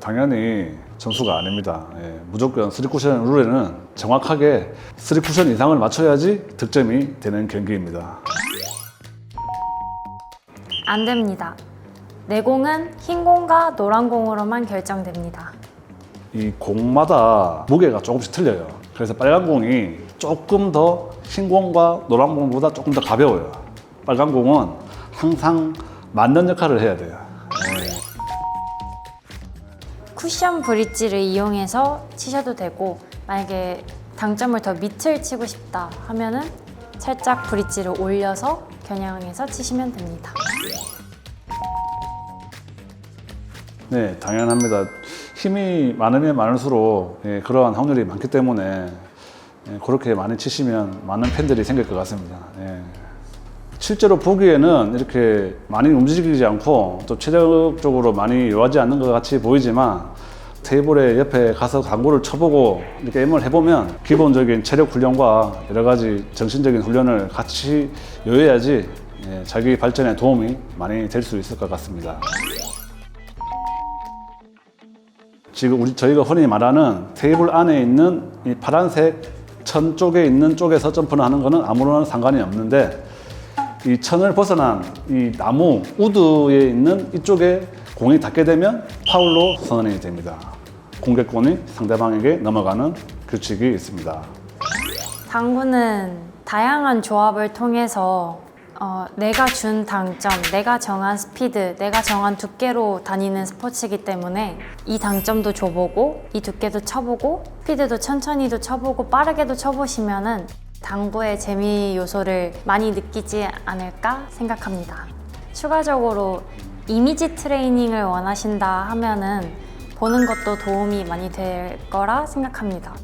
당연히 점수가 아닙니다. 예, 무조건 3쿠션 룰에는 정확하게 3쿠션 이상을 맞춰야지 득점이 되는 경기입니다. 안 됩니다. 내 공은 흰 공과 노란 공으로만 결정됩니다. 이 공마다 무게가 조금씩 틀려요. 그래서 빨간 공이 조금 더 흰 공과 노란 공보다 조금 더 가벼워요. 빨간 공은 항상 맞는 역할을 해야 돼요. 쿠션 브릿지를 이용해서 치셔도 되고 만약에 당점을 더 밑을 치고 싶다 하면은 살짝 브릿지를 올려서 겨냥해서 치시면 됩니다. 네, 당연합니다. 힘이 많으면 많을수록 예, 그러한 확률이 많기 때문에 예, 그렇게 많이 치시면 많은 팬들이 생길 것 같습니다. 예. 실제로 보기에는 이렇게 많이 움직이지 않고 또 체력적으로 많이 요하지 않는 것 같이 보이지만 테이블에 옆에 가서 광고를 쳐보고 이렇게 게임을 해보면 기본적인 체력 훈련과 여러 가지 정신적인 훈련을 같이 요해야지 예, 자기 발전에 도움이 많이 될 수 있을 것 같습니다. 지금 우리 저희가 흔히 말하는 테이블 안에 있는 이 파란색 천 쪽에 있는 쪽에서 점프를 하는 거는 아무런 상관이 없는데 이 천을 벗어난 이 나무 우드에 있는 이쪽에 공이 닿게 되면 파울로 선언이 됩니다. 공격권이 상대방에게 넘어가는 규칙이 있습니다. 당구는 다양한 조합을 통해서 어, 내가 준 당점, 내가 정한 스피드, 내가 정한 두께로 다니는 스포츠이기 때문에 이 당점도 줘보고 이 두께도 쳐보고 스피드도 천천히도 쳐보고 빠르게도 쳐보시면은 당구의 재미 요소를 많이 느끼지 않을까 생각합니다. 추가적으로 이미지 트레이닝을 원하신다 하면은 보는 것도 도움이 많이 될 거라 생각합니다.